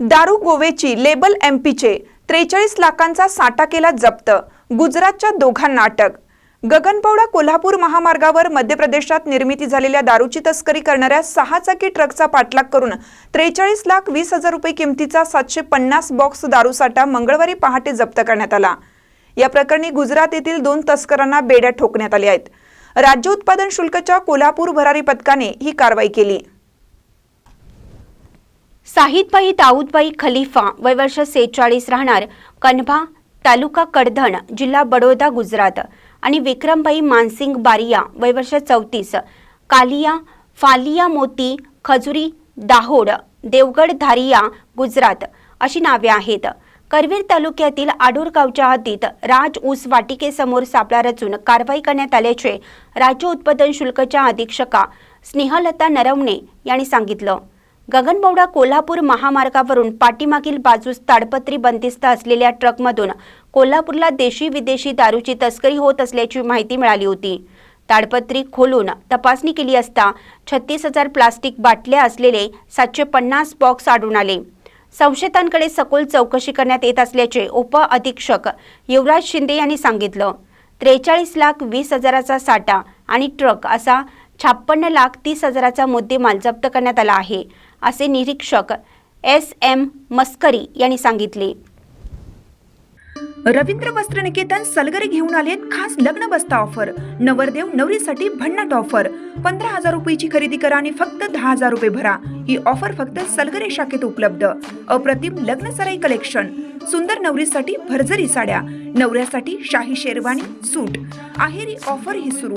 दारू गोवेची लेबल एमपीचे त्रेचाळीस लाखांचा साठा केला जप्त गुजरातच्या दोघांना अटक. गगनपौडा कोल्हापूर महामार्गावर मध्य प्रदेशात निर्मिती झालेल्या दारूची तस्करी करणाऱ्या सहा चाकी ट्रकचा पाठलाग करून त्रेचाळीस लाख वीस हजार रुपये किमतीचा सातशे पन्नास बॉक्स दारूसाठा मंगळवारी पहाटे जप्त करण्यात आला. या प्रकरणी गुजरात येथील दोन तस्करांना बेड्या ठोकण्यात आल्या आहेत. राज्य उत्पादन शुल्कच्या कोल्हापूर भरारी पथकाने ही कारवाई केली. साहिदबाई दाऊदबाई खलिफा वय वर्ष सेहेचाळीस राहणार कन्भा तालुका कडधण जिल्हा बडोदा गुजरात. आणि विक्रमबाई मानसिंग बारिया वय वर्ष चौतीस. कालिया फालिया मोती खजुरी दाहोड देवगड धारिया गुजरात अशी नावे आहेत. करवीर तालुक्यातील आडूर गावच्या हद्दीत राज ऊस वाटिकेसमोर सापळा रचून कारवाई करण्यात आल्याचे राज्य उत्पादन शुल्कच्या अधीक्षका स्नेहलता नरवणे यांनी सांगितलं. गगनबौडा कोल्हापूर महामार्गावरून पाठीमागील बाजूस ताडपत्री बंदिस्त असलेल्या ट्रकमधून कोल्हापूरला देशी विदेशी दारूची तस्करी होत असल्याची माहिती मिळाली होती. ताडपत्री खोलून तपासणी केली असता छत्तीस हजार प्लास्टिक बाटल्या असलेले सातशे पन्नास बॉक्स आढळून आले. संशयितांकडे सखोल चौकशी करण्यात येत असल्याचे उप अधीक्षक युवराज शिंदे यांनी सांगितलं. त्रेचाळीस लाख वीस हजाराचा साठा आणि ट्रक असा छाप्पन्न लाख तीस हजाराचा मुद्देमाल जप्त करण्यात आला आहे असे निरीक्षक एस एम मस्करी यांनी सांगितले. रवींद्र वस्त्र निकेतन सलगरे घेऊन आलेत खास लग्न बस्ता ऑफर. नवरदेव नवरीसाठी भन्नाट ऑफर. पंधरा हजार रुपयाची खरेदी करा आणि फक्त दहा हजार रुपये भरा. ही ऑफर फक्त सलगरे शाखेत उपलब्ध. अप्रतिम लग्न सराई कलेक्शन. सुंदर नवरीसाठी भरजरी साड्या. नवऱ्यासाठी शाही शेरवानी सूट. आहेरी ऑफर ही सुरू.